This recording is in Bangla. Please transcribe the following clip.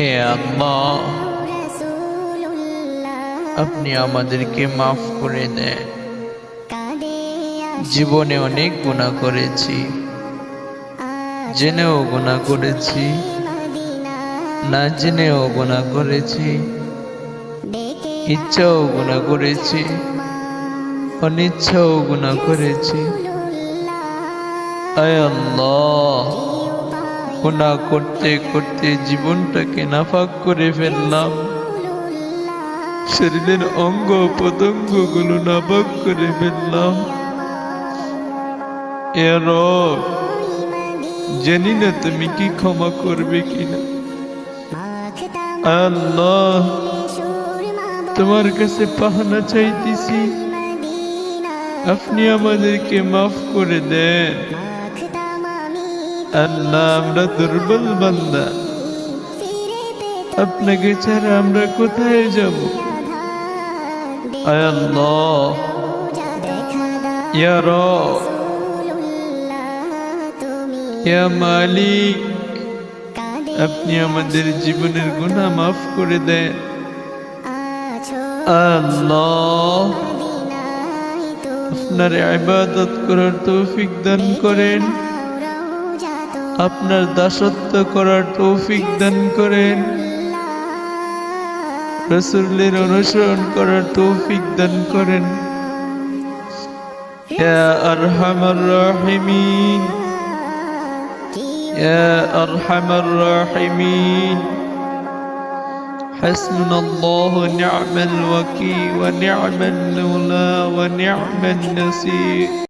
হে আল্লাহ আপনি আমাদেরকে মাফ করে দেন। জীবনে অনেক গুণা করেছি। জেনেও গুণা করেছি। না জেনেও গুণা করেছি। ইচ্ছাও গুণা করেছি। অনিচ্ছাও গুণা করেছি। আয় আল্লাহ। গুণা করতে করতে জীবনটাকে নাফাক করে ফেললাম। শরীরের অঙ্গ প্রত্যঙ্গগুলো নাপাক করে ফেললাম। এর জানি না তুমি কি ক্ষমা করবে কিনা। আল্লাহ, তোমার কাছে পাহানা চাইতেছি। আপনি আমাদেরকে মাফ করে দেন। আল্লাহ আমরা দুর্বল বান্দা। আপনাকে ছাড়া আমরা কোথায় যাব? আল্লাহ। ইয়া রব। ইয়া মালিক। আপনি আমাদের জীবনের গুণা মাফ করে দেন। আল্লাহ। আপনার ইবাদত করার তৌফিক দান করেন। আপনার দাসত্ব করার তৌফিক দান করেন রসুলের অনুসরণ করার তৌফিক দান করেন ইয়া আরহামার রাহিমিন ইয়া আরহামার রাহিমিন حسبنا الله ونعم الوكيل ونعم المولى ونعم النصير